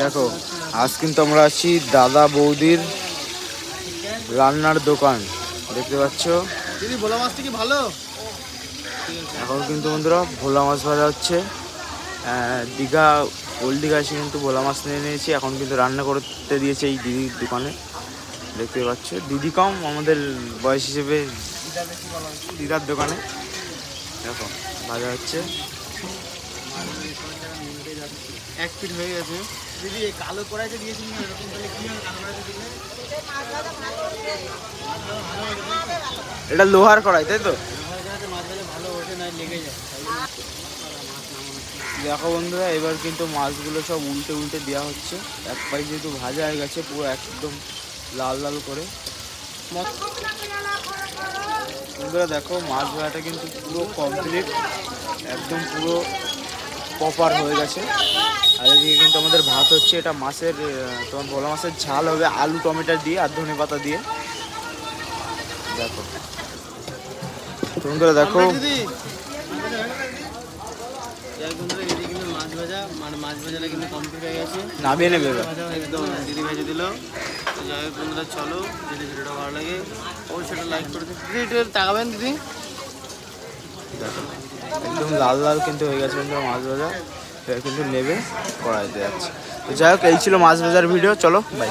দেখো আজ কিন্তু আমরা আছি দাদা বৌদির রান্নার দোকান। দেখতে পাচ্ছ? ভোলা মাছটা কি ভালো? এখন কিন্তু বন্ধুরা ভোলা মাছ ভাজা হচ্ছে। দীঘা ওল্ড দীঘা এসে কিন্তু ভোলা মাছ নিয়ে নিয়েছি। এখন কিন্তু রান্না করতে দিয়েছে এই দিদির দোকানে। দেখতে পাচ্ছ? দিদি কম আমাদের বয়স হিসেবে দিদার দোকানে। দেখো ভাজা হচ্ছে। এক হয়ে গেছে। দিদি কালো কড়াইতে দিয়েছিলেন এরকম তাহলে কি হয় কালো কড়াইতে দিলে? এটা লোহার কড়াই তাই তো? মাছ ভাজা ভালো ওঠে না লেগে যায়। দেখো বন্ধুরা এবার কিন্তু মাছগুলো সব উল্টে উল্টে দেওয়া হচ্ছে। এক পাই যেহেতু ভাজা হয়ে গেছে পুরো একদম লাল লাল করে। বন্ধুরা দেখো মাছ ভাজাটা কিন্তু পুরো কমপ্লিট একদম পুরো প্রপার হয়ে গেছে। আর এদিকে কিন্তু আমাদের ভাত হচ্ছে এটা মাছের তোমার ভোলা মাছের ঝাল হবে আলু টমেটো দিয়ে আর ধনে পাতা দিয়ে। দেখো। বন্ধুরা দেখো। মানে মাছ ভাজাটা কিন্তু কমপ্লিট হয়ে গেছে। নামিয়ে নেবে একদম দিদি ভেজে দিল যাই হোক বন্ধুরা চলো যদি ভিডিওটা ভালো লাগে অবশ্যই লাইক করে দিন দিদি তাকাবেন দিদি। দেখো। একদম লাল লাল কিন্তু হয়ে গেছে বন্ধুরা মাছ ভাজা। এটা কিন্তু নেবে করা যাচ্ছে। তো যাই হোক, এই ছিল মাছ ভাজার ভিডিও চলো বাই